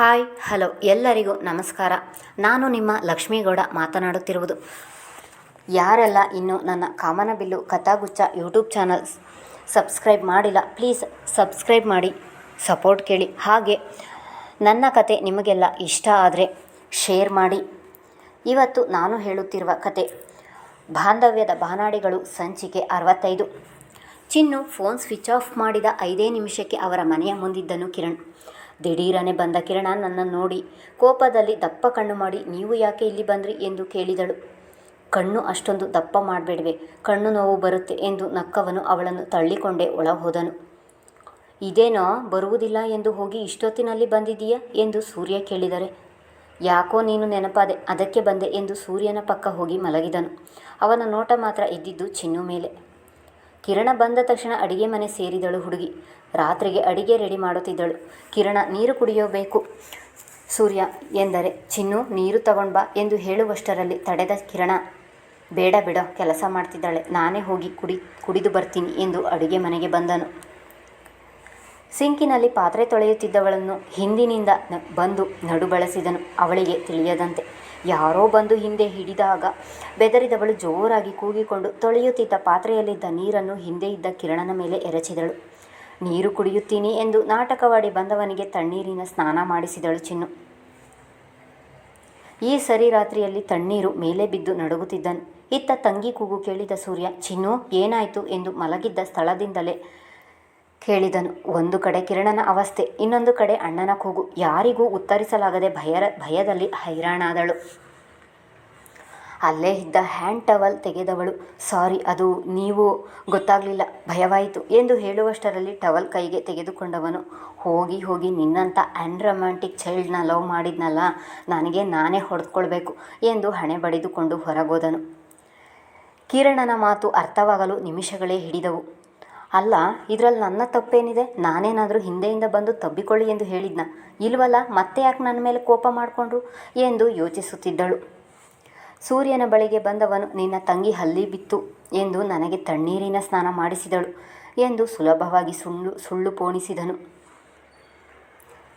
Hi, hello, ಎಲ್ಲರಿಗೂ ನಮಸ್ಕಾರ. ನಾನು ನಿಮ್ಮ ಲಕ್ಷ್ಮೀಗೌಡ ಮಾತನಾಡುತ್ತಿರುವುದು. ಯಾರೆಲ್ಲ ಇನ್ನೂ ನನ್ನ ಕಾಮನಬಿಲ್ಲು ಕಥಾಗುಚ್ಛ ಯೂಟ್ಯೂಬ್ ಚಾನಲ್ ಸಬ್ಸ್ಕ್ರೈಬ್ ಮಾಡಿಲ್ಲ, ಪ್ಲೀಸ್ ಸಬ್ಸ್ಕ್ರೈಬ್ ಮಾಡಿ, ಸಪೋರ್ಟ್ ಕೇಳಿ. ಹಾಗೆ ನನ್ನ ಕತೆ ನಿಮಗೆಲ್ಲ ಇಷ್ಟ ಆದರೆ ಶೇರ್ ಮಾಡಿ. ಇವತ್ತು ನಾನು ಹೇಳುತ್ತಿರುವ ಕತೆ, ಬಾಂಧವ್ಯದ ಬಾನಾಡಿಗಳು ಸಂಚಿಕೆ ಅರವತ್ತೈದು. ಚಿನ್ನು ಫೋನ್ ಸ್ವಿಚ್ ಆಫ್ ಮಾಡಿದ ಐದೇ ನಿಮಿಷಕ್ಕೆ ಅವರ ಮನೆಯ ಮುಂದಿದ್ದನು ಕಿರಣ್. ದಿಢೀರನೆ ಬಂದ ಕಿರಣ ನನ್ನನ್ನು ನೋಡಿ ಕೋಪದಲ್ಲಿ ದಪ್ಪ ಕಣ್ಣು ಮಾಡಿ, ನೀವು ಯಾಕೆ ಇಲ್ಲಿ ಬಂದ್ರಿ? ಎಂದು ಕೇಳಿದಳು. ಕಣ್ಣು ಅಷ್ಟೊಂದು ದಪ್ಪ ಮಾಡಬೇಡವೆ, ಕಣ್ಣು ನೋವು ಬರುತ್ತೆ, ಎಂದು ನಕ್ಕವನು ಅವಳನ್ನು ತಳ್ಳಿಕೊಂಡೇ ಒಳ ಹೋದನು ಇದೇನೋ ಬರುವುದಿಲ್ಲ ಎಂದು ಹೋಗಿ ಇಷ್ಟೊತ್ತಿನಲ್ಲಿ ಬಂದಿದೀಯಾ ಎಂದು ಸೂರ್ಯ ಕೇಳಿದರೆ. ಯಾಕೋ ನೀನು ನೆನಪಾದೆ, ಅದಕ್ಕೆ ಬಂದೆ, ಎಂದು ಸೂರ್ಯನ ಪಕ್ಕ ಹೋಗಿ ಮಲಗಿದನು. ಅವನ ನೋಟ ಮಾತ್ರ ಇದ್ದಿದ್ದು ಚಿನ್ನು ಮೇಲೆ. ಕಿರಣ ಬಂದ ತಕ್ಷಣ ಅಡಿಗೆ ಮನೆ ಸೇರಿದಳು ಹುಡುಗಿ. ರಾತ್ರಿಗೆ ಅಡಿಗೆ ರೆಡಿ ಮಾಡುತ್ತಿದ್ದಳು. ಕಿರಣ, ನೀರು ಕುಡಿಯಬೇಕು ಸೂರ್ಯ, ಎಂದರೆ, ಚಿನ್ನು, ನೀರು ತಗೊಂಡ್ ಬಾ ಎಂದು ಹೇಳುವಷ್ಟರಲ್ಲಿ ತಡೆದ ಕಿರಣ, ಬೇಡ ಬಿಡೋ, ಕೆಲಸ ಮಾಡ್ತಿದ್ದಾಳೆ. ನಾನೇ ಹೋಗಿ ಕುಡಿ, ಕುಡಿದು ಬರ್ತೀನಿ ಎಂದು ಅಡುಗೆ ಮನೆಗೆ ಬಂದನು. ಸಿಂಕಿನಲ್ಲಿ ಪಾತ್ರೆ ತೊಳೆಯುತ್ತಿದ್ದವಳನ್ನು ಹಿಂದಿನಿಂದ ಬಂದು ನಡು ಬಳಸಿದನು. ಅವಳಿಗೆ ತಿಳಿಯದಂತೆ ಯಾರೋ ಬಂದು ಹಿಂದೆ ಹಿಡಿದಾಗ ಬೆದರಿದವಳು ಜೋರಾಗಿ ಕೂಗಿಕೊಂಡು ತೊಳೆಯುತ್ತಿದ್ದ ಪಾತ್ರೆಯಲ್ಲಿದ್ದ ನೀರನ್ನು ಹಿಂದೆ ಇದ್ದ ಕಿರಣನ ಮೇಲೆ ಎರಚಿದಳು. ನೀರು ಕುಡಿಯುತ್ತೀನಿ ಎಂದು ನಾಟಕವಾಡಿ ಬಂದವನಿಗೆ ತಣ್ಣೀರಿನ ಸ್ನಾನ ಮಾಡಿಸಿದಳು ಚಿನ್ನು. ಈ ಸರಿ ರಾತ್ರಿಯಲ್ಲಿ ತಣ್ಣೀರು ಮೇಲೆ ಬಿದ್ದು ನಡುಗುತ್ತಿದ್ದನು. ಇತ್ತ ತಂಗಿ ಕೂಗು ಕೇಳಿದ ಸೂರ್ಯ, ಚಿನ್ನು, ಏನಾಯಿತು? ಎಂದು ಮಲಗಿದ್ದ ಸ್ಥಳದಿಂದಲೇ ಕೇಳಿದನು. ಒಂದು ಕಡೆ ಕಿರಣನ ಅವಸ್ಥೆ, ಇನ್ನೊಂದು ಕಡೆ ಅಣ್ಣನ ಕೂಗು. ಯಾರಿಗೂ ಉತ್ತರಿಸಲಾಗದೆ ಭಯರ, ಭಯದಲ್ಲಿ ಹೈರಾಣಾದಳು. ಅಲ್ಲೇ ಇದ್ದ ಹ್ಯಾಂಡ್ ಟವಲ್ ತೆಗೆದವಳು. ಸಾರಿ, ಅದು ನೀವು ಗೊತ್ತಾಗಲಿಲ್ಲ. ಭಯವಾಯಿತು ಎಂದು ಹೇಳುವಷ್ಟರಲ್ಲಿ ಟವಲ್ ಕೈಗೆ ತೆಗೆದುಕೊಂಡವನು. ಹೋಗಿ ಹೋಗಿ ನಿನ್ನಂಥ ಅನ್ರೊಮ್ಯಾಂಟಿಕ್ ಚೈಲ್ಡ್ನ ಲವ್ ಮಾಡಿದ್ನಲ್ಲ, ನನಗೆ ನಾನೇ ಹೊಡೆದುಕೊಳ್ಬೇಕು ಎಂದು ಹಣೆ ಬಡಿದುಕೊಂಡು ಹೊರಗೋದನು. ಕಿರಣನ ಮಾತು ಅರ್ಥವಾಗಲು ನಿಮಿಷಗಳೇ ಹಿಡಿದವು. ಅಲ್ಲ, ಇದರಲ್ಲಿ ನನ್ನ ತಪ್ಪೇನಿದೆ? ನಾನೇನಾದರೂ ಹಿಂದೆಯಿಂದ ಬಂದು ತಬ್ಬಿಕೊಳ್ಳಿ ಎಂದು ಹೇಳಿದ್ನ. ಇಲ್ವಲ್ಲ, ಮತ್ತೆ ಯಾಕೆ ನನ್ನ ಮೇಲೆ ಕೋಪ ಮಾಡಿಕೊಂಡ್ರು? ಎಂದು ಯೋಚಿಸುತ್ತಿದ್ದಳು. ಸೂರ್ಯನ ಬಳಿಗೆ ಬಂದವನು, ನಿನ್ನ ತಂಗಿ ಹಲ್ಲಿ ಬಿತ್ತು ಎಂದು ನನಗೆ ತಣ್ಣೀರಿನ ಸ್ನಾನ ಮಾಡಿಸಿದಳು ಎಂದು ಸುಲಭವಾಗಿ ಸುಳ್ಳು ಸುಳ್ಳು ಪೋಣಿಸಿದನು.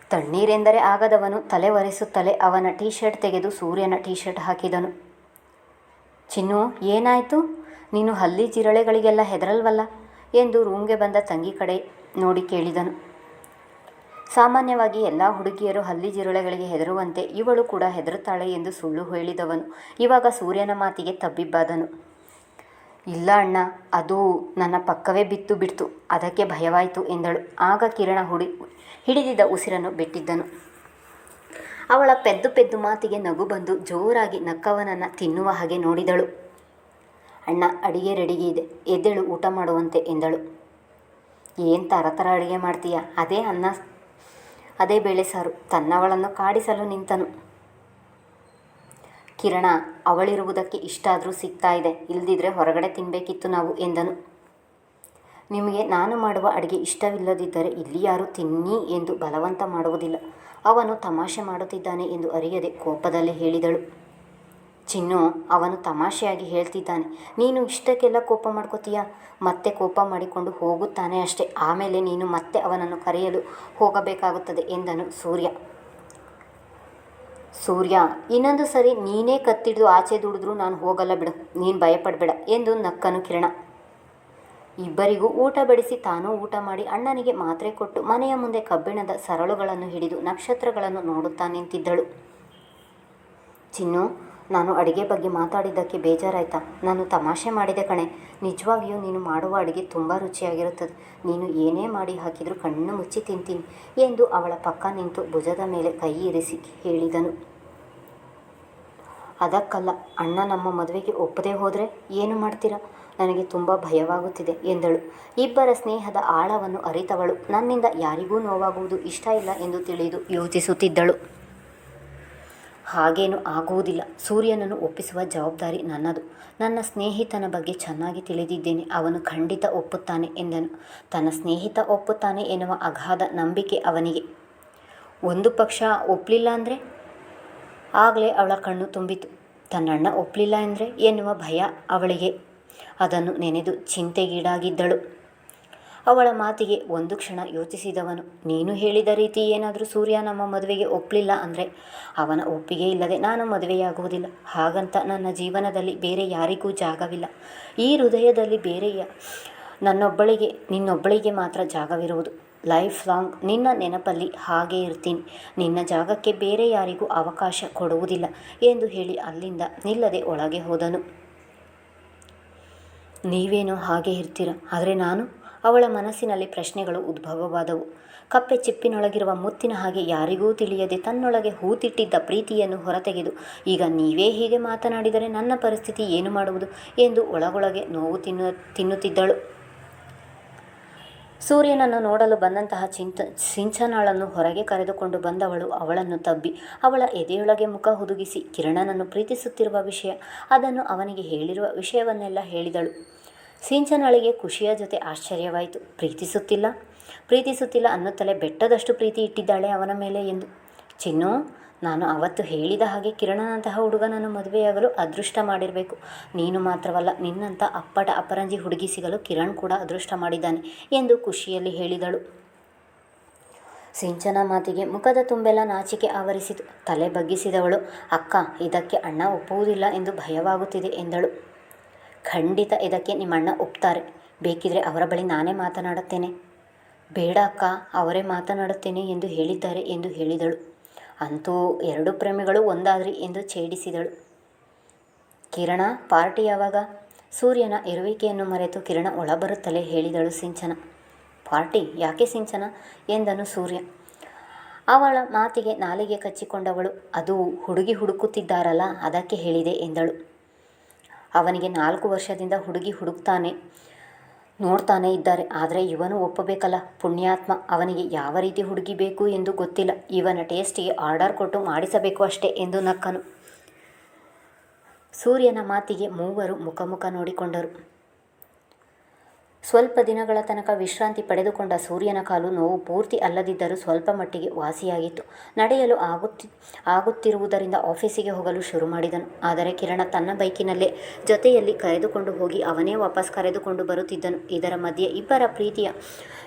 ತಣ್ಣೀರೆಂದರೆ ಆಗದವನು ತಲೆ ಒರೆಸುತ್ತಲೇ ಅವನ ಟೀ ಶರ್ಟ್ ತೆಗೆದು ಸೂರ್ಯನ ಟೀ ಶರ್ಟ್ ಹಾಕಿದನು. ಚಿನ್ನು, ಏನಾಯಿತು? ನೀನು ಹಲ್ಲಿ ಜಿರಳೆಗಳಿಗೆಲ್ಲ ಹೆದರಲ್ವಲ್ಲ? ಎಂದು ರೂಮ್ಗೆ ಬಂದ ತಂಗಿ ಕಡೆ ನೋಡಿ ಕೇಳಿದನು. ಸಾಮಾನ್ಯವಾಗಿ ಎಲ್ಲ ಹುಡುಗಿಯರು ಹಲ್ಲಿ ಜಿರಳೆಗಳಿಗೆ ಹೆದರುವಂತೆ ಇವಳು ಕೂಡ ಹೆದರುತ್ತಾಳೆ ಎಂದು ಸುಳ್ಳು ಹೇಳಿದವನು. ಇವಾಗ ಸೂರ್ಯನ ಮಾತಿಗೆ ತಬ್ಬಿಬ್ಬಾದನು. ಇಲ್ಲ ಅಣ್ಣ, ಅದು ನನ್ನ ಪಕ್ಕವೇ ಬಿತ್ತು ಬಿಡ್ತು, ಅದಕ್ಕೆ ಭಯವಾಯಿತು ಎಂದಳು. ಆಗ ಕಿರಣ ಹುಡಿ ಹಿಡಿದಿದ್ದ ಉಸಿರನ್ನು ಬಿಟ್ಟಿದ್ದನು. ಅವಳ ಪೆದ್ದು ಪೆದ್ದು ಮಾತಿಗೆ ನಗು ಬಂದು ಜೋರಾಗಿ ನಕ್ಕವನನ್ನು ತಿನ್ನುವ ಹಾಗೆ ನೋಡಿದಳು. ಅಣ್ಣ, ಅಡಿಗೆ ರೆಡಿಗೆ ಇದೆ, ಎದ್ದೇಳು ಊಟ ಮಾಡುವಂತೆ ಎಂದಳು. ಏನು ಥರ ಥರ ಅಡುಗೆ ಮಾಡ್ತೀಯ? ಅದೇ ಅನ್ನ ಅದೇ ಬೇಳೆ ಸಾರು. ತನ್ನವಳನ್ನು ಕಾಡಿಸಲು ನಿಂತನು. ಕಿರಣ, ಅವಳಿರುವುದಕ್ಕೆ ಇಷ್ಟಾದರೂ ಸಿಗ್ತಾ ಇದೆ. ಇಲ್ದಿದ್ರೆ ಹೊರಗಡೆ ತಿನ್ನಬೇಕಿತ್ತು ನಾವು ಎಂದನು. ನಿಮಗೆ ನಾನು ಮಾಡುವ ಅಡುಗೆ ಇಷ್ಟವಿಲ್ಲದಿದ್ದರೆ ಇಲ್ಲಿ ಯಾರು ತಿನ್ನಿ ಎಂದು ಬಲವಂತ ಮಾಡುವುದಿಲ್ಲ. ಅವನು ತಮಾಷೆ ಮಾಡುತ್ತಿದ್ದಾನೆ ಎಂದು ಅರಿಯದೆ ಕೋಪದಲ್ಲಿ ಹೇಳಿದಳು. ಚಿನ್ನು ಅವನು ತಮಾಷೆಯಾಗಿ ಹೇಳ್ತಿದ್ದಾನೆ. ನೀನು ಇಷ್ಟಕ್ಕೆಲ್ಲ ಕೋಪ ಮಾಡ್ಕೋತೀಯ? ಮತ್ತೆ ಕೋಪ ಮಾಡಿಕೊಂಡು ಹೋಗುತ್ತಾನೆ ಅಷ್ಟೇ. ಆಮೇಲೆ ನೀನು ಮತ್ತೆ ಅವನನ್ನು ಕರೆಯಲು ಹೋಗಬೇಕಾಗುತ್ತದೆ ಎಂದನು ಸೂರ್ಯ. ಸೂರ್ಯ, ಇನ್ನೊಂದು ಸರಿ ನೀನೇ ಕತ್ತಿಡಿದು ಆಚೆ ದುಡಿದ್ರು ನಾನು ಹೋಗಲ್ಲ ಬಿಡು. ನೀನು ಭಯಪಡಬೇಡ ಎಂದು ನಕ್ಕನು ಕಿರಣ. ಇಬ್ಬರಿಗೂ ಊಟ ಬಡಿಸಿ ತಾನೂ ಊಟ ಮಾಡಿ ಅಣ್ಣನಿಗೆ ಮಾತ್ರೆ ಕೊಟ್ಟು ಮನೆಯ ಮುಂದೆ ಕಬ್ಬಿಣದ ಸರಳುಗಳನ್ನು ಹಿಡಿದು ನಕ್ಷತ್ರಗಳನ್ನು ನೋಡುತ್ತಾ ನಿಂತಿದ್ದಳು. ಚಿನ್ನು ನಾನು ಅಡುಗೆ ಬಗ್ಗೆ ಮಾತಾಡಿದ್ದಕ್ಕೆ ಬೇಜಾರಾಯ್ತಾ? ನಾನು ತಮಾಷೆ ಮಾಡಿದೆ ಕಣೆ. ನಿಜವಾಗಿಯೂ ನೀನು ಮಾಡುವ ಅಡುಗೆ ತುಂಬ ರುಚಿಯಾಗಿರುತ್ತದೆ. ನೀನು ಏನೇ ಮಾಡಿ ಹಾಕಿದರೂ ಕಣ್ಣು ಮುಚ್ಚಿ ತಿಂತೀನಿ ಎಂದು ಅವಳ ಪಕ್ಕ ನಿಂತು ಭುಜದ ಮೇಲೆ ಕೈ ಇರಿಸಿ ಹೇಳಿದನು. ಅದಕ್ಕಲ್ಲ, ಅಣ್ಣ ನಮ್ಮ ಮದುವೆಗೆ ಒಪ್ಪದೇ ಹೋದರೆ ಏನು ಮಾಡ್ತೀರಾ? ನನಗೆ ತುಂಬ ಭಯವಾಗುತ್ತಿದೆ ಎಂದಳು. ಇಬ್ಬರ ಸ್ನೇಹದ ಆಳವನ್ನು ಅರಿತವಳು. ನನ್ನಿಂದ ಯಾರಿಗೂ ನೋವಾಗುವುದು ಇಷ್ಟ ಇಲ್ಲ ಎಂದು ತಿಳಿದು ಯೋಚಿಸುತ್ತಿದ್ದಳು. ಹಾಗೇನು ಆಗುವುದಿಲ್ಲ. ಸೂರ್ಯನನ್ನು ಒಪ್ಪಿಸುವ ಜವಾಬ್ದಾರಿ ನನ್ನದು. ನನ್ನ ಸ್ನೇಹಿತನ ಬಗ್ಗೆ ಚೆನ್ನಾಗಿ ತಿಳಿದಿದ್ದೇನೆ. ಅವನು ಖಂಡಿತ ಒಪ್ಪುತ್ತಾನೆ ಎಂದನು. ತನ್ನ ಸ್ನೇಹಿತ ಒಪ್ಪುತ್ತಾನೆ ಎನ್ನುವ ಅಗಾಧ ನಂಬಿಕೆ ಅವನಿಗೆ. ಒಂದು ಪಕ್ಷ ಒಪ್ಪಲಿಲ್ಲ ಅಂದರೆ ಆಗಲೇ ಅವಳ ಕಣ್ಣು ತುಂಬಿತು ತನ್ನಣ್ಣ ಒಪ್ಪಲಿಲ್ಲ ಎಂದರೆ ಎನ್ನುವ ಭಯ ಅವಳಿಗೆ. ಅದನ್ನು ನೆನೆದು ಚಿಂತೆಗೀಡಾಗಿದ್ದಳು. ಅವಳ ಮಾತಿಗೆ ಒಂದು ಕ್ಷಣ ಯೋಚಿಸಿದವನು, ನೀನು ಹೇಳಿದ ರೀತಿ ಏನಾದರೂ ಸೂರ್ಯ ನಮ್ಮ ಮದುವೆಗೆ ಒಪ್ಪಲಿಲ್ಲ ಅಂದರೆ ಅವನ ಒಪ್ಪಿಗೆ ಇಲ್ಲದೆ ನಾನು ಮದುವೆಯಾಗುವುದಿಲ್ಲ. ಹಾಗಂತ ನನ್ನ ಜೀವನದಲ್ಲಿ ಬೇರೆ ಯಾರಿಗೂ ಜಾಗವಿಲ್ಲ. ಈ ಹೃದಯದಲ್ಲಿ ಬೇರೆಯ ನನ್ನೊಬ್ಬಳಿಗೆ, ನಿನ್ನೊಬ್ಬಳಿಗೆ ಮಾತ್ರ ಜಾಗವಿರುವುದು. ಲೈಫ್ ಲಾಂಗ್ ನಿನ್ನ ನೆನಪಲ್ಲಿ ಹಾಗೆ ಇರ್ತೀನಿ. ನಿನ್ನ ಜಾಗಕ್ಕೆ ಬೇರೆ ಯಾರಿಗೂ ಅವಕಾಶ ಕೊಡುವುದಿಲ್ಲ ಎಂದು ಹೇಳಿ ಅಲ್ಲಿಂದ ನಿಲ್ಲದೆ ಒಳಗೆ ಹೋದನು. ನೀವೇನೋ ಹಾಗೆ ಇರ್ತೀರ. ಆದರೆ ನಾನು ಅವಳ ಮನಸ್ಸಿನಲ್ಲಿ ಪ್ರಶ್ನೆಗಳು ಉದ್ಭವವಾದವು. ಕಪ್ಪೆ ಚಿಪ್ಪಿನೊಳಗಿರುವ ಮುತ್ತಿನ ಹಾಗೆ ಯಾರಿಗೂ ತಿಳಿಯದೆ ತನ್ನೊಳಗೆ ಹೂತಿಟ್ಟಿದ್ದ ಪ್ರೀತಿಯನ್ನು ಹೊರತೆಗೆದು, ಈಗ ನೀವೇ ಹೀಗೆ ಮಾತನಾಡಿದರೆ ನನ್ನ ಪರಿಸ್ಥಿತಿ ಏನು ಮಾಡುವುದು ಎಂದು ಒಳಗೊಳಗೆ ನೋವು ತಿನ್ನು, ತಿನ್ನುತ್ತಿದ್ದಳು. ಸೂರ್ಯನನ್ನು ನೋಡಲು ಬಂದಂತಹ ಚಿಂತ, ಸಿಂಚನಾಳನ್ನು ಹೊರಗೆ ಕರೆದುಕೊಂಡು ಬಂದವಳು ಅವಳನ್ನು ತಬ್ಬಿ, ಅವಳ ಎದೆಯೊಳಗೆ ಮುಖ ಹುದುಗಿಸಿ ಕಿರಣನನ್ನು ಪ್ರೀತಿಸುತ್ತಿರುವ ವಿಷಯ, ಅದನ್ನು ಅವನಿಗೆ ಹೇಳಿರುವ ವಿಷಯವನ್ನೆಲ್ಲ ಹೇಳಿದಳು. ಸಿಂಚನಾಳಿಗೆ ಖುಷಿಯ ಜೊತೆ ಆಶ್ಚರ್ಯವಾಯಿತು. ಪ್ರೀತಿಸುತ್ತಿಲ್ಲ. ಪ್ರೀತಿಸುತ್ತಿಲ್ಲ ಅನ್ನುತ್ತಲೇ ಬೆಟ್ಟದಷ್ಟು ಪ್ರೀತಿ ಇಟ್ಟಿದ್ದಾಳೆ ಅವನ ಮೇಲೆ ಎಂದು. ಚಿನ್ನು, ನಾನು ಅವತ್ತು ಹೇಳಿದ ಹಾಗೆ ಕಿರಣನಂತಹ ಹುಡುಗನನ್ನು ಮದುವೆಯಾಗಲು ಅದೃಷ್ಟ ಮಾಡಿರಬೇಕು. ನೀನು ಮಾತ್ರವಲ್ಲ ನಿನ್ನಂಥ ಅಪ್ಪಟ ಅಪರಂಜಿ ಹುಡುಗಿ ಸಿಗಲು ಕಿರಣ್ ಕೂಡ ಅದೃಷ್ಟ ಮಾಡಿದ್ದಾನೆ ಎಂದು ಖುಷಿಯಲ್ಲಿ ಹೇಳಿದಳು. ಸಿಂಚನ ಮಾತಿಗೆ ಮುಖದ ತುಂಬೆಲ್ಲ ನಾಚಿಕೆ ಆವರಿಸಿತು. ತಲೆ ಬಗ್ಗಿಸಿದವಳು, ಅಕ್ಕ, ಇದಕ್ಕೆ ಅಣ್ಣ ಒಪ್ಪುವುದಿಲ್ಲ ಎಂದು ಭಯವಾಗುತ್ತಿದೆ ಎಂದಳು. ಖಂಡಿತ ಇದಕ್ಕೆ ನಿಮ್ಮಣ್ಣ ಒಪ್ತಾರೆ. ಬೇಕಿದ್ರೆ ಅವರ ಬಳಿ ನಾನೇ ಮಾತನಾಡುತ್ತೇನೆ. ಬೇಡ ಅಕ್ಕ, ಅವರೇ ಮಾತನಾಡುತ್ತೇನೆ ಎಂದು ಹೇಳಿದ್ದಾರೆ ಎಂದು ಹೇಳಿದಳು. ಅಂತೂ ಎರಡು ಪ್ರೇಮಿಗಳು ಒಂದಾದ್ರಿ ಎಂದು ಛೇಡಿಸಿದಳು. ಕಿರಣ ಪಾರ್ಟಿ ಯಾವಾಗ? ಸೂರ್ಯನ ಇರುವಿಕೆಯನ್ನು ಮರೆತು ಕಿರಣ ಒಳಬರುತ್ತಲೇ ಹೇಳಿದಳು ಸಿಂಚನ. ಪಾರ್ಟಿ? ಯಾಕೆ ಸಿಂಚನ? ಎಂದನು ಸೂರ್ಯ. ಅವಳ ಮಾತಿಗೆ ನಾಲಿಗೆ ಕಚ್ಚಿಕೊಂಡವಳು. ಅದು ಹುಡುಗಿ ಹುಡುಕುತ್ತಿದ್ದಾರಲ್ಲ, ಅದಕ್ಕೆ ಹೇಳಿದೆ ಎಂದಳು. ಅವನಿಗೆ ನಾಲ್ಕು ವರ್ಷದಿಂದ ಹುಡುಗಿ ಹುಡುಕ್ತಾನೆ, ನೋಡ್ತಾನೆ ಇದ್ದಾರೆ. ಆದರೆ ಇವನು ಒಪ್ಪಬೇಕಲ್ಲ. ಪುಣ್ಯಾತ್ಮ ಅವನಿಗೆ ಯಾವ ರೀತಿ ಹುಡುಗಿ ಬೇಕು ಎಂದು ಗೊತ್ತಿಲ್ಲ. ಇವನ ಟೇಸ್ಟಿಗೆ ಆರ್ಡರ್ ಕೊಟ್ಟು ಮಾಡಿಸಬೇಕು ಅಷ್ಟೇ ಎಂದು ನಕ್ಕನು. ಸೂರ್ಯನ ಮಾತಿಗೆ ಮೂವರು ಮುಖ ಮುಖ ನೋಡಿಕೊಂಡರು. ಸ್ವಲ್ಪ ದಿನಗಳ ತನಕ ವಿಶ್ರಾಂತಿ ಪಡೆದುಕೊಂಡ ಸೂರ್ಯನ ಕಾಲು ನೋವು ಪೂರ್ತಿ ಅಲ್ಲದಿದ್ದರೂ ಸ್ವಲ್ಪ ಮಟ್ಟಿಗೆ ವಾಸಿಯಾಗಿತ್ತು. ನಡೆಯಲು ಆಗುತ್ತಿ, ಆಗುತ್ತಿರುವುದರಿಂದ ಆಫೀಸಿಗೆ ಹೋಗಲು ಶುರು ಮಾಡಿದನು. ಆದರೆ ಕಿರಣ ತನ್ನ ಬೈಕಿನಲ್ಲೇ ಜೊತೆಯಲ್ಲಿ ಕರೆದುಕೊಂಡು ಹೋಗಿ ಅವನೇ ವಾಪಸ್ ಕರೆದುಕೊಂಡು ಬರುತ್ತಿದ್ದನು. ಇದರ ಮಧ್ಯೆ ಇಬ್ಬರ ಪ್ರೀತಿಯ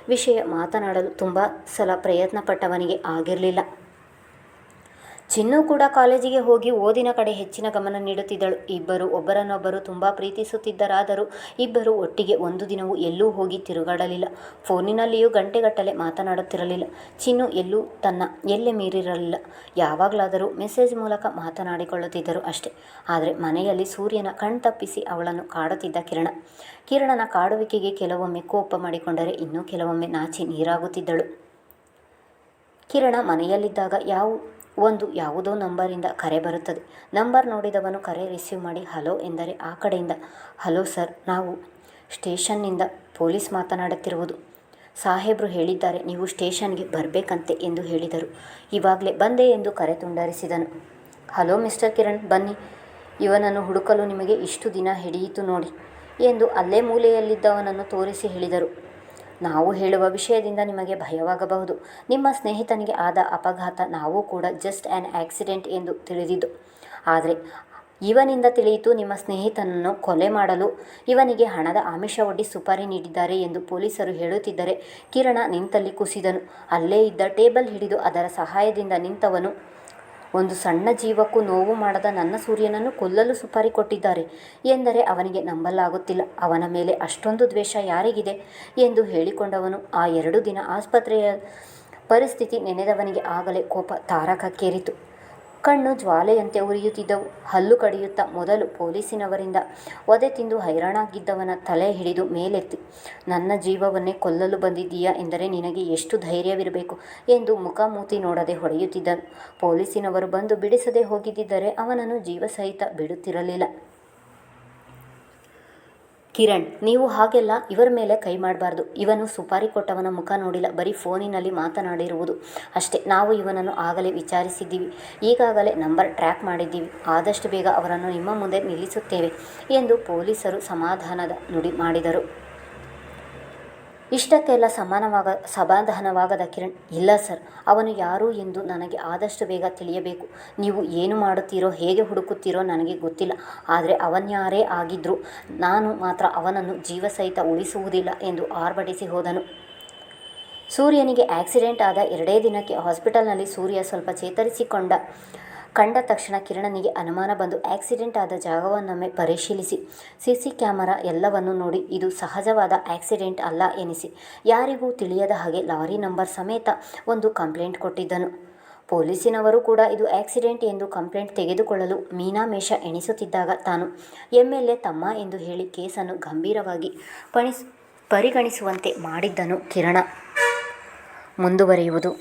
ವಿಷಯ ಮಾತನಾಡಲು ತುಂಬ ಸಲ ಪ್ರಯತ್ನಪಟ್ಟವನಿಗೆ ಆಗಿರಲಿಲ್ಲ. ಚಿನ್ನು ಕೂಡ ಕಾಲೇಜಿಗೆ ಹೋಗಿ ಓದಿನ ಕಡೆ ಹೆಚ್ಚಿನ ಗಮನ ನೀಡುತ್ತಿದ್ದಳು. ಇಬ್ಬರು ಒಬ್ಬರನ್ನೊಬ್ಬರು ತುಂಬ ಪ್ರೀತಿಸುತ್ತಿದ್ದರಾದರೂ ಇಬ್ಬರು ಒಟ್ಟಿಗೆ ಒಂದು ದಿನವೂ ಎಲ್ಲೂ ಹೋಗಿ ತಿರುಗಾಡಲಿಲ್ಲ. ಫೋನಿನಲ್ಲಿಯೂ ಗಂಟೆಗಟ್ಟಲೆ ಮಾತನಾಡುತ್ತಿರಲಿಲ್ಲ. ಚಿನ್ನು ಎಲ್ಲೂ ತನ್ನ ಎಲ್ಲೆ ಮೀರಿರಲಿಲ್ಲ. ಯಾವಾಗಲಾದರೂ ಮೆಸೇಜ್ ಮೂಲಕ ಮಾತನಾಡಿಕೊಳ್ಳುತ್ತಿದ್ದರು ಅಷ್ಟೆ. ಆದರೆ ಮನೆಯಲ್ಲಿ ಸೂರ್ಯನ ಕಣ್ತಪ್ಪಿಸಿ ಅವಳನ್ನು ಕಾಡುತ್ತಿದ್ದ ಕಿರಣ. ಕಿರಣನ ಕಾಡುವಿಕೆಗೆ ಕೆಲವೊಮ್ಮೆ ಕೋಪ ಮಾಡಿಕೊಂಡರೆ ಇನ್ನೂ ಕೆಲವೊಮ್ಮೆ ನಾಚಿ ನೀರಾಗುತ್ತಿದ್ದಳು. ಕಿರಣ ಮನೆಯಲ್ಲಿದ್ದಾಗ ಯಾವ ಒಂದು ಯಾವುದೋ ನಂಬರಿಂದ ಕರೆ ಬರುತ್ತದೆ. ನಂಬರ್ ನೋಡಿದವನು ಕರೆ ರಿಸೀವ್ ಮಾಡಿ, ಹಲೋ ಎಂದರೆ ಆ ಕಡೆಯಿಂದ, ಹಲೋ ಸರ್, ನಾವು ಸ್ಟೇಷನ್ನಿಂದ ಪೊಲೀಸ್ ಮಾತನಾಡುತ್ತಿರುವುದು. ಸಾಹೇಬರು ಹೇಳಿದ್ದಾರೆ, ನೀವು ಸ್ಟೇಷನ್ಗೆ ಬರಬೇಕಂತೆ ಎಂದು ಹೇಳಿದರು. ಇವಾಗಲೇ ಬಂದೆ ಎಂದು ಕರೆ ತುಂಡರಿಸಿದನು. ಹಲೋ ಮಿಸ್ಟರ್ ಕಿರಣ್, ಬನ್ನಿ. ಇವನನ್ನು ಹುಡುಕಲು ನಿಮಗೆ ಇಷ್ಟು ದಿನ ಹಿಡಿಯಿತು ನೋಡಿ ಎಂದು ಅಲ್ಲೇ ಮೂಲೆಯಲ್ಲಿದ್ದವನನ್ನು ತೋರಿಸಿ ಹೇಳಿದರು. ನಾವು ಹೇಳುವ ವಿಷಯದಿಂದ ನಿಮಗೆ ಭಯವಾಗಬಹುದು. ನಿಮ್ಮ ಸ್ನೇಹಿತನಿಗೆ ಆದ ಅಪಘಾತ ನಾವು ಕೂಡ ಜಸ್ಟ್ ಆ್ಯನ್ ಆಕ್ಸಿಡೆಂಟ್ ಎಂದು ತಿಳಿದಿದ್ದು. ಆದರೆ, ಇವನಿಂದ ತಿಳಿಯಿತು ನಿಮ್ಮ ಸ್ನೇಹಿತನನ್ನು ಕೊಲೆ ಮಾಡಲು. ಇವನಿಗೆ ಹಣದ ಆಮಿಷ ಒಡ್ಡಿ ಸುಪಾರಿ ನೀಡಿದ್ದಾರೆ ಎಂದು ಪೊಲೀಸರು ಹೇಳುತ್ತಿದ್ದರೆ ಕಿರಣ ನಿಂತಲ್ಲಿ ಕುಸಿದನು. ಅಲ್ಲೇ ಇದ್ದ ಟೇಬಲ್ ಹಿಡಿದು ಅದರ ಸಹಾಯದಿಂದ ನಿಂತವನು. ಒಂದು ಸಣ್ಣ ಜೀವಕ್ಕೂ ನೋವು ಮಾಡದ ನನ್ನ ಸೂರ್ಯನನ್ನು ಕೊಲ್ಲಲು ಸುಪಾರಿ ಕೊಟ್ಟಿದ್ದಾರೆ ಎಂದರೆ ಅವನಿಗೆ ನಂಬಲಾಗುತ್ತಿಲ್ಲ. ಅವನ ಮೇಲೆ ಅಷ್ಟೊಂದು ದ್ವೇಷ ಯಾರಿಗಿದೆ ಎಂದು ಹೇಳಿಕೊಂಡವನು. ಆ ಎರಡು ದಿನ ಆಸ್ಪತ್ರೆಯ ಪರಿಸ್ಥಿತಿ ನೆನೆದವನಿಗೆ ಆಗಲೇ ಕೋಪ ತಾರಕಕ್ಕೇರಿತು. ಕಣ್ಣು ಜ್ವಾಲೆಯಂತೆ ಉರಿಯುತ್ತಿದ್ದವು. ಹಲ್ಲು ಕಡಿಯುತ್ತಾ ಮೊದಲು ಪೊಲೀಸಿನವರಿಂದ ಒದೆ ತಿಂದು ಹೈರಾಣಾಗಿದ್ದವನ ತಲೆ ಹಿಡಿದು ಮೇಲೆತ್ತಿ, ನನ್ನ ಜೀವವನ್ನೇ ಕೊಲ್ಲಲು ಬಂದಿದ್ದೀಯಾ ಎಂದರೆ ನಿನಗೆ ಎಷ್ಟು ಧೈರ್ಯವಿರಬೇಕು? ಎಂದು ಮುಖಮೂತಿ ನೋಡದೆ ಹೊಡೆಯುತ್ತಿದ್ದನು. ಪೊಲೀಸಿನವರು ಬಂದು ಬಿಡಿಸದೆ ಹೋಗಿದ್ದರೆ ಅವನನ್ನು ಜೀವಸಹಿತ ಬಿಡುತ್ತಿರಲಿಲ್ಲ. ಕಿರಣ್, ನೀವು ಹಾಗೆಲ್ಲ ಇವರ ಮೇಲೆ ಕೈ ಮಾಡಬಾರ್ದು. ಇವನು ಸುಪಾರಿ ಕೊಟ್ಟವನ ಮುಖ ನೋಡಿಲ್ಲ, ಬರೀ ಫೋನಿನಲ್ಲಿ ಮಾತನಾಡಿರುವುದು ಅಷ್ಟೇ. ನಾವು ಇವನನ್ನು ಆಗಲೇ ವಿಚಾರಿಸಿದ್ದೀವಿ. ಈಗಾಗಲೇ ನಂಬರ್ ಟ್ರ್ಯಾಕ್ ಮಾಡಿದ್ದೀವಿ. ಆದಷ್ಟು ಬೇಗ ಅವರನ್ನು ನಿಮ್ಮ ಮುಂದೆ ನಿಲ್ಲಿಸುತ್ತೇವೆ ಎಂದು ಪೊಲೀಸರು ಸಮಾಧಾನದ ನುಡಿ ಮಾಡಿದರು. ಇಷ್ಟಕ್ಕೆಲ್ಲ ಸಮಾನವಾಗ, ಸಮಾಧಾನವಾಗದ ಕಿರಣ್, ಇಲ್ಲ ಸರ್. ಅವನು ಯಾರು ಎಂದು ನನಗೆ ಆದಷ್ಟು ಬೇಗ ತಿಳಿಯಬೇಕು. ನೀವು ಏನು ಮಾಡುತ್ತೀರೋ, ಹೇಗೆ ಹುಡುಕುತ್ತೀರೋ ನನಗೆ ಗೊತ್ತಿಲ್ಲ. ಆದರೆ ಅವನ್ಯಾರೇ ಆಗಿದ್ರು ನಾನು ಮಾತ್ರ ಅವನನ್ನು ಜೀವಸಹಿತ ಉಳಿಸುವುದಿಲ್ಲ ಎಂದು ಆರ್ಭಟಿಸಿ ಹೋದನು. ಸೂರ್ಯನಿಗೆ ಆಕ್ಸಿಡೆಂಟ್ ಆದ ಎರಡೇ ದಿನಕ್ಕೆ ಹಾಸ್ಪಿಟಲ್ನಲ್ಲಿ ಸೂರ್ಯ ಸ್ವಲ್ಪ ಚೇತರಿಸಿಕೊಂಡ. ಕಂಡ ತಕ್ಷಣ ಕಿರಣನಿಗೆ ಅನುಮಾನ ಬಂದು ಆಕ್ಸಿಡೆಂಟ್ ಆದ ಜಾಗವನ್ನೊಮ್ಮೆ ಪರಿಶೀಲಿಸಿ. ಸಿ ಸಿ ಕ್ಯಾಮರಾ ಎಲ್ಲವನ್ನು ನೋಡಿ ಇದು ಸಹಜವಾದ ಆಕ್ಸಿಡೆಂಟ್ ಅಲ್ಲ ಎನಿಸಿ. ಯಾರಿಗೂ ತಿಳಿಯದ ಹಾಗೆ ಲಾರಿ ನಂಬರ್ ಸಮೇತ ಒಂದು ಕಂಪ್ಲೇಂಟ್ ಕೊಟ್ಟಿದ್ದನು. ಪೊಲೀಸಿನವರು ಕೂಡ ಇದು ಆಕ್ಸಿಡೆಂಟ್ ಎಂದು ಕಂಪ್ಲೇಂಟ್ ತೆಗೆದುಕೊಳ್ಳಲು ಮೀನಾಮೇಷ ಎಣಿಸುತ್ತಿದ್ದಾಗ ತಾನು ಎಂ ಎಲ್ ಎ ತಮ್ಮ ಎಂದು ಹೇಳಿ ಕೇಸನ್ನು ಗಂಭೀರವಾಗಿ ಪಣಿಸ್, ಪರಿಗಣಿಸುವಂತೆ ಮಾಡಿದ್ದನು ಕಿರಣ. ಮುಂದುವರಿಯುವುದು.